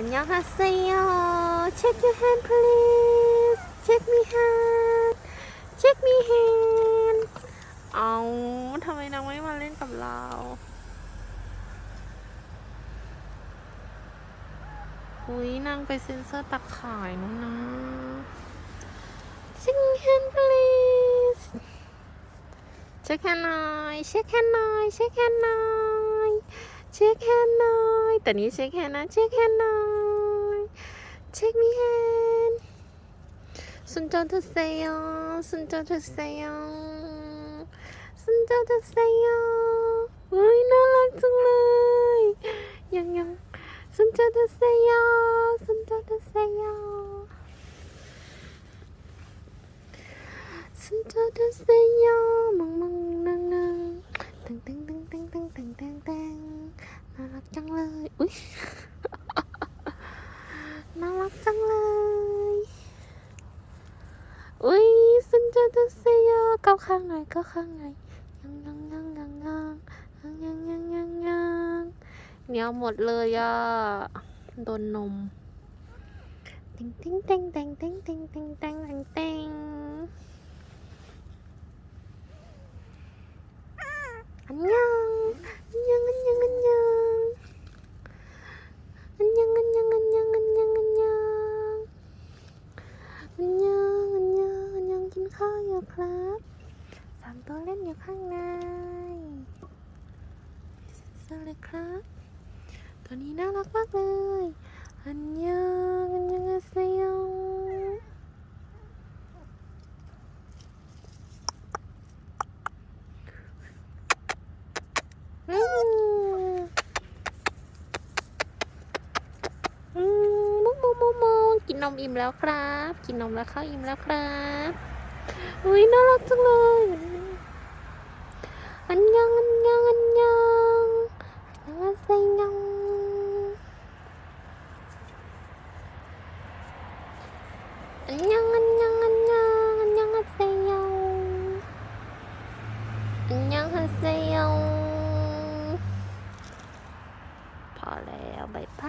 อันยองฮาเซโย check your hand please check me hand check me hand เอาทำไมนางไม่มาเล่นกับเราอุ้ยนางไปเซ็นเซอร์ตักข่ายนู้นนะ check me hand please เช็คแฮนหน่อยเช็คแฮนหน่อยเช็คแฮนหน่อยเช็คแฮนหน่อย แต่นี้เช็คแฮนนะเช็คแฮนหน่อยเช็คมีแฮนสุนโจทเซโยสุนโจทเซโยสุนโจทเซโยอุ้ยน่ารักจังเลยยังยังสุนโจทเซโยสุนโจทเซโยสุนทรเดสยามองมองนังนังตึงตึงตึงตึงตึงตึงตึงตึง น่ารักจังเลย อุ้ยน่ารักจังเลย อุ้ยสุนทรเดสยาเก้าข้างไหนเก้าข้างไหนยยังยังยังยังยังยังยังยังยังยังเหนียวหมดเลยอะ โดนนมติงติงติงติงติงติงติงติงติงติงอันยัง ข้าวอยู่ครับสามตัวเล่นอยู่ข้างในเซอร์เลยครับ ตัวนี้น่ารักมากเลยอันยังอันยังอาเซยอืมอืมมุกมุกมุมกกินนมอิ่มแล้วครับ กินนมแล้วข้าวอิ่มแล้วครับ 우리나라 친구 안녕 안녕 안녕. 안녕하세요. 안녕 안녕 안녕. 안녕하세요. 안녕하세요. 바래요 바이바